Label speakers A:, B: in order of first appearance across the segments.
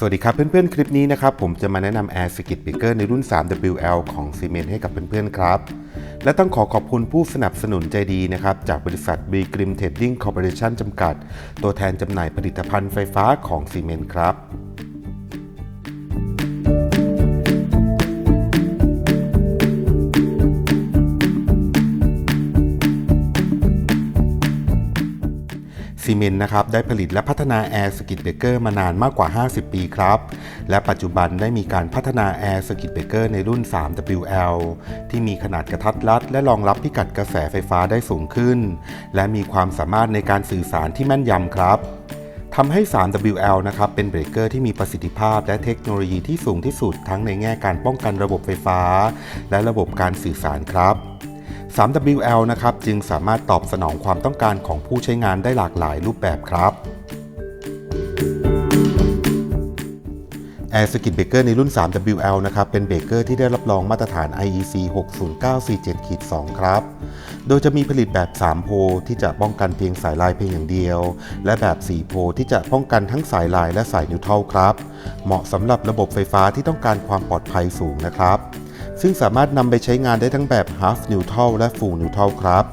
A: สวัสดีครับเพื่อนๆ คลิปนี้นะครับผมจะมาแนะนำ Air Skid Breaker ในรุ่น 3WL ของ Siemens ให้กับเพื่อนๆ ครับ และต้องขอขอบคุณผู้สนับสนุนใจดีนะครับ จากบริษัท B Grim Trading Corporation จำกัด ตัวแทนจำหน่ายผลิตภัณฑ์ไฟฟ้าของ Siemens ครับ ซีเมนต์นะครับได้ผลิตและพัฒนา Air Skid Breaker มานานมากกว่า 50 ปีครับ และปัจจุบันได้มีการพัฒนา Air Skid Breaker ในรุ่น 3WL ที่มีขนาดกระทัดรัด และรองรับพิกัดกระแสไฟฟ้าได้สูงขึ้น และมีความสามารถในการสื่อสารที่แม่นยำครับทำให้ 3WL นะครับ เป็นเบรกเกอร์ที่มีประสิทธิภาพและเทคโนโลยีที่สูงที่สุดทั้งในแง่การป้องกันระบบไฟฟ้า และระบบการสื่อสารครับ 3WL นะครับจึงสามารถตอบสนองความต้องการของผู้ใช้งานได้หลากหลายรูปแบบครับ Air Skid Breaker ในรุ่น 3WL นะครับ เป็นเบรกเกอร์ที่ได้รับรองมาตรฐาน IEC 60947-2 ครับ โดยจะมีผลิตแบบ 3 โพที่จะป้องกันเพียงสายลายเพียงอย่างเดียว และแบบ 4 โพที่จะป้องกันทั้งสายลายและสายนิวทรัลครับ เหมาะสำหรับระบบไฟฟ้าที่ต้องการความปลอดภัยสูงนะครับ ซึ่งสามารถนำไปใช้งานได้ทั้งแบบ half neutral และ full neutral ครับ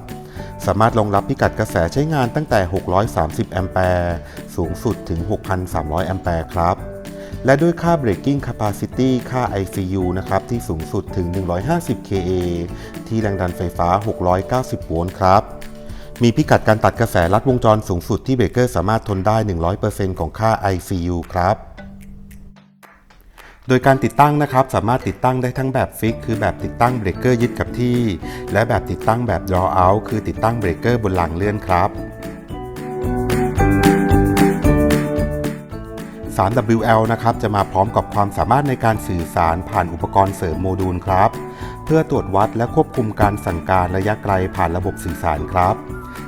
A: สามารถรองรับพิกัดกระแสใช้งานตั้งแต่ 630 แอมแปร์ สูงสุดถึง 6,300 แอมแปร์ครับ และด้วยค่า braking capacity ค่า ICU นะครับ ที่สูงสุดถึง 150 kA ที่แรงดันไฟฟ้า 690 โวลต์ครับมีพิกัดการตัดกระแสลัดวงจรสูงสุดที่เบรกเกอร์สามารถทนได้ 100%ของค่า ICU ครับ โดยการติดตั้งนะครับสามารถติดตั้งได้ทั้งแบบฟิกคือแบบติดตั้งเบรกเกอร์ยึดกับที่ และแบบติดตั้งแบบ draw out คือติดตั้งเบรกเกอร์บนรางเลื่อนครับ 3WL นะครับจะมาพร้อมกับความสามารถในการสื่อสารผ่านอุปกรณ์เสริมโมดูลครับ เพื่อตรวจวัดและควบคุมการสั่งการระยะไกลผ่านระบบสื่อสารครับ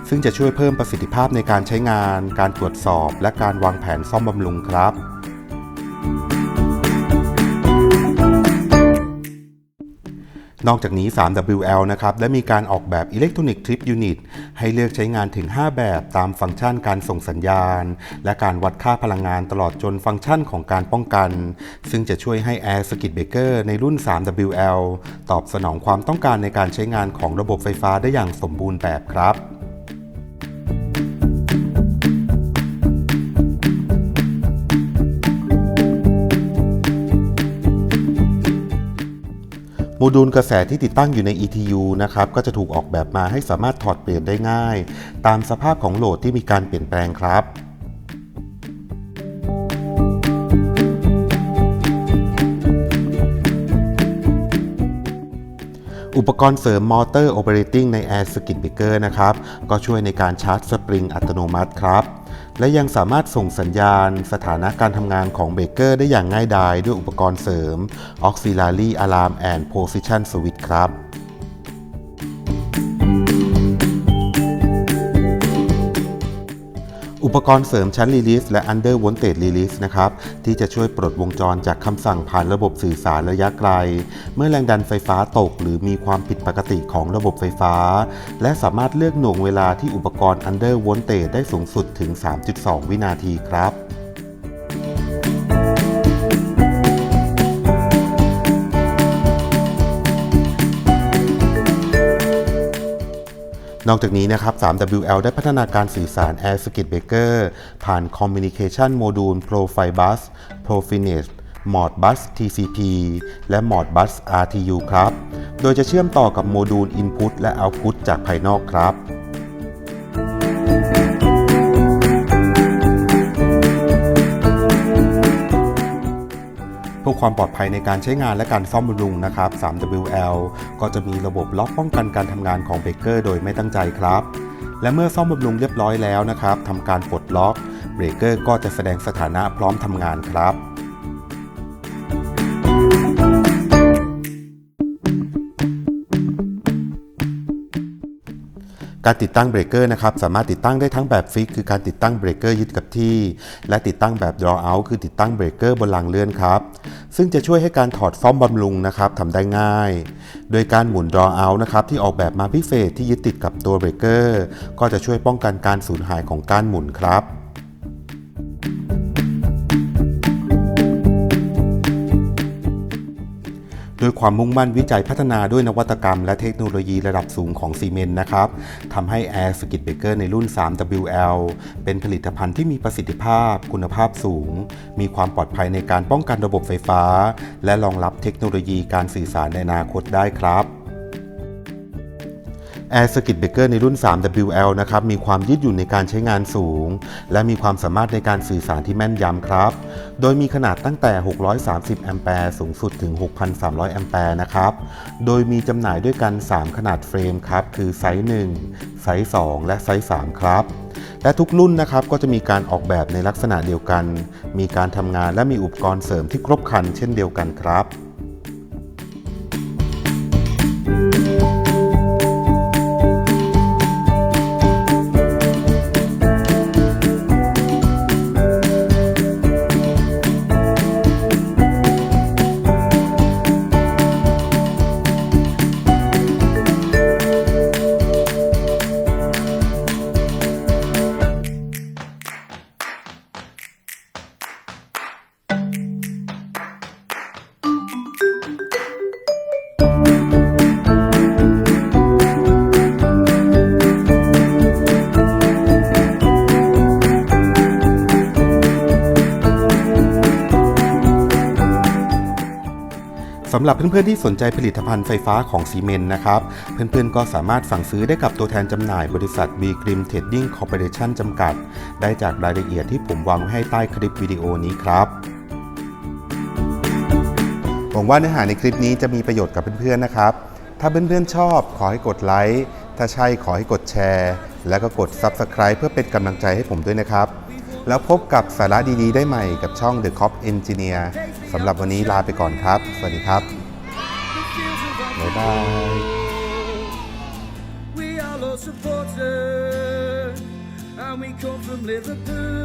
A: ซึ่งจะช่วยเพิ่มประสิทธิภาพในการใช้งาน การตรวจสอบ และการวางแผนซ่อมบำรุงครับ นอกจากนี้ 3WL นะครับ ได้มีการออกแบบอิเล็กทรอนิกส์ทริปยูนิตให้เลือกใช้งานถึง 5 แบบตามฟังก์ชันการส่งสัญญาณ และการวัดค่าพลังงานตลอดจนฟังก์ชันของการป้องกัน ซึ่งจะช่วยให้ Air Skid Breaker ในรุ่น 3WL ตอบสนองความต้องการในการใช้งานของระบบไฟฟ้าได้อย่างสมบูรณ์แบบครับ มดูลกระแสที่ติดตั้งอยู่ใน ETU นะครับก็จะถูกออกแบบมาให้สามารถถอดเปลี่ยนได้ง่าย ตามสภาพของโหลดที่มีการเปลี่ยนแปลงครับอุปกรณ์เสริมมอเตอร์ Operating ใน Air Skid Breaker นะครับ ก็ช่วยในการชาร์จสปริงอัตโนมัติครับ และยังสามารถส่งสัญญาณสถานะการทำงานของเบเกอร์ได้อย่างง่ายดายด้วยอุปกรณ์เสริม Auxiliary Alarm and Position Switch ครับ อุปกรณ์เสริมชั้น Release และ Under Voltage Release นะครับ ที่จะช่วยปลดวงจรจากคำสั่งผ่านระบบสื่อสารระยะไกล เมื่อแรงดันไฟฟ้าตก หรือมีความผิดปกติของระบบไฟฟ้า และสามารถเลือกหน่วงเวลาที่อุปกรณ์ Under Voltage ได้สูงสุดถึง 3.2 วินาทีครับ นอกจากนี้นะครับ 3WL ได้พัฒนาการสื่อสาร Air Skid Breaker ผ่าน Communication Module Profibus Profinet Modbus TCP และ Modbus RTU ครับ โดยจะเชื่อมต่อกับโมดูล Input และ Output จากภายนอกครับ ความปลอดภัยในการใช้งานและการซ่อมบำรุงนะครับ 3WL ก็จะมีระบบล็อกป้องกันการทำงานของเบรกเกอร์โดยไม่ตั้งใจครับ และเมื่อซ่อมบำรุงเรียบร้อยแล้วนะครับทำการปลดล็อก เบรกเกอร์ก็จะแสดงสถานะพร้อมทำงานครับ การติดตั้งเบรกเกอร์นะครับสามารถติดตั้งได้ทั้งแบบฟิกคือการติดตั้งเบรกเกอร์ยึดกับที่ และติดตั้งแบบ draw out คือติดตั้งเบรกเกอร์บนรางเลื่อนครับ ซึ่งจะช่วยให้การถอดซ่อมบำรุงนะครับทำได้ง่าย โดยการหมุน draw out นะครับที่ออกแบบมาพิเศษที่ยึดติดกับตัวเบรกเกอร์ก็จะช่วยป้องกันการสูญหายของก้านหมุนครับ ด้วยความมุ่งมั่นวิจัยพัฒนาด้วยนวัตกรรมและเทคโนโลยีระดับสูงของซีเมนต์นะครับทำให้ Air s k i d Breaker ในรุ่น 3WL เป็นผลิตภัณฑ์ที่มีประสิทธิภาพ คุณภาพสูง มีความปลอดภัยในการป้องกันระบบไฟฟ้า และรองรับเทคโนโลยีการสื่อสารในอนาคตได้ครับ Air Circuit Breaker ในรุ่น 3WL นะครับ มีความยืดหยุ่นในการใช้งานสูง และมีความสามารถในการสื่อสารที่แม่นยำครับ โดยมีขนาดตั้งแต่ 630 แอมแปร์สูงสุดถึง 6,300 แอมแปร์นะครับ โดยมีจำหน่ายด้วยกัน 3 ขนาดเฟรมครับ คือไซส์ 1 ไซส์ 2 และไซส์ 3 ครับและทุกรุ่นนะครับก็จะมีการออกแบบในลักษณะเดียวกัน มีการทำงานและมีอุปกรณ์เสริมที่ครบครันเช่นเดียวกันครับ สำหรับเพื่อนๆที่สนใจผลิตภัณฑ์ไฟฟ้าของซีเมนต์นะครับ เพื่อนๆก็สามารถสั่งซื้อได้กับตัวแทนจำหน่ายบริษัท B Grim Trading Corporation จำกัด ได้จากรายละเอียดที่ผมวางไว้ให้ใต้คลิปวิดีโอนี้ครับหวังว่าเนื้อหาในคลิปนี้จะมีประโยชน์กับเพื่อนๆนะครับ ถ้าเพื่อนๆชอบขอให้กดไลค์ ถ้าใช่ขอให้กดแชร์ แล้วก็กด Subscribe เพื่อเป็นกำลังใจให้ผมด้วยนะครับ แล้วพบกับสาระดีๆ ได้ใหม่กับช่อง The Cop Engineer สำหรับวันนี้ลาไปก่อนครับ สวัสดีครับ บ๊ายบาย
B: We are lost supporters, and we come from Liverpool.